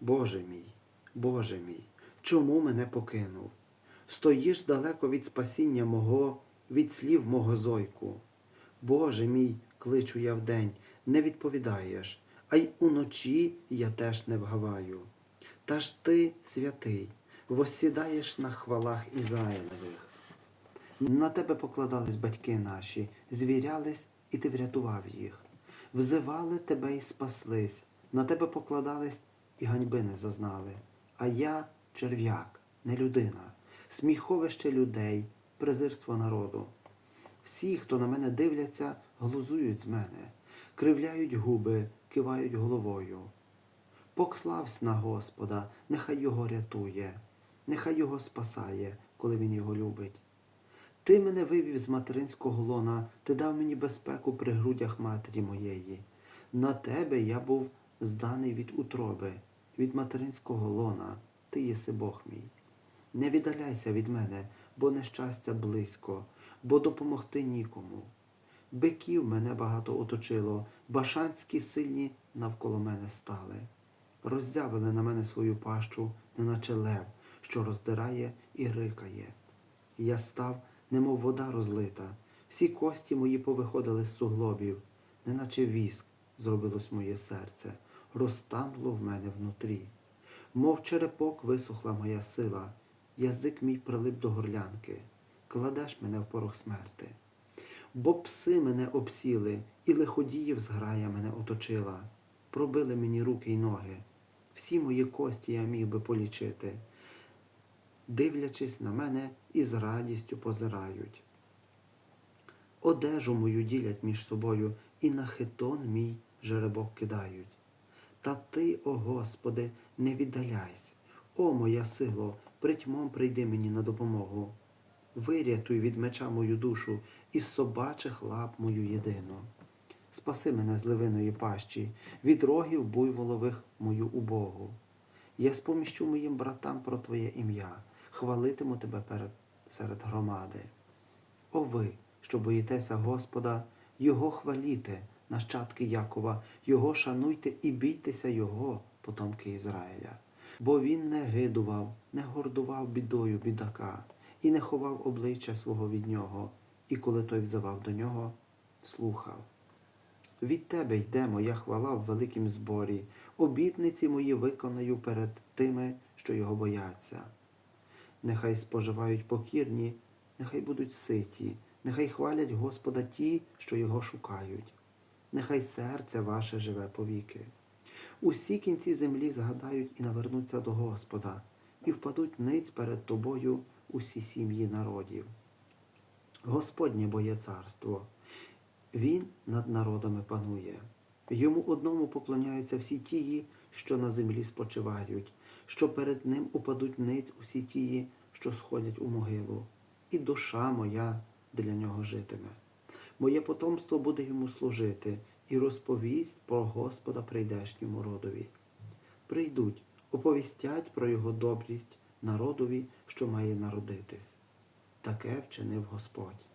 Боже мій, Боже мій, чому мене покинув? Стоїш далеко від спасіння мого, від слів мого зойку. Боже мій, кличу я вдень, не відповідаєш, а й уночі я теж не вгаваю. Та ж ти, святий, воссідаєш на хвалах Ізраїлевих. На тебе покладались батьки наші, звірялись, і ти врятував їх. Взивали тебе і спаслись, на тебе покладались і ганьби не зазнали. А я черв'як, не людина, сміховище людей, презирство народу. Всі, хто на мене дивляться, глузують з мене, кривляють губи, кивають головою. Покславсь на Господа, нехай його рятує, нехай його спасає, коли він його любить. Ти мене вивів з материнського лона, ти дав мені безпеку при грудях матері моєї. На тебе я був зданий від утроби, від материнського лона, ти єси Бог мій. Не віддаляйся від мене, бо нещастя близько, бо допомогти нікому. Биків мене багато оточило, башанські сильні навколо мене стали. Роззявили на мене свою пащу, неначе лев, що роздирає і рикає. Я став, немов вода розлита, всі кості мої повиходили з суглобів, неначе віск зробилось моє серце, розтануло в мене внутрі. Мов черепок висохла моя сила, язик мій прилип до горлянки, кладеш мене в порох смерти. Бо пси мене обсіли, і лиходіїв зграя мене оточила, пробили мені руки й ноги. Всі мої кості я міг би полічити, дивлячись на мене і з радістю позирають. Одежу мою ділять між собою і на хитон мій жеребок кидають. Та ти, о Господи, не віддаляйся, о моя сило, притьмом прийди мені на допомогу. Вирятуй від меча мою душу і з собачих лап мою єдину. Спаси мене з левиної пащі, від рогів буйволових мою убогу. Я споміщу моїм братам про Твоє ім'я, хвалитиму Тебе перед, серед громади. О ви, що боїтеся Господа, Його хваліте, нащадки Якова, Його шануйте і бійтеся Його, потомки Ізраїля. Бо він не гидував, не гордував бідою бідака і не ховав обличчя свого від нього, і коли той взивав до нього, слухав. Від тебе йде моя хвала в великім зборі, обітниці мої виконаю перед тими, що його бояться. Нехай споживають покірні, нехай будуть ситі, нехай хвалять Господа ті, що його шукають. Нехай серце ваше живе повіки. Усі кінці землі згадають і навернуться до Господа, і впадуть ниць перед тобою усі сім'ї народів. Господнє боє царство, Він над народами панує. Йому одному поклоняються всі тії, що на землі спочивають, що перед ним упадуть ниць усі тії, що сходять у могилу, і душа моя для нього житиме. Моє потомство буде йому служити і розповість про Господа прийдешньому родові. Прийдуть, оповістять про його добрість народові, що має народитись. Таке вчинив Господь.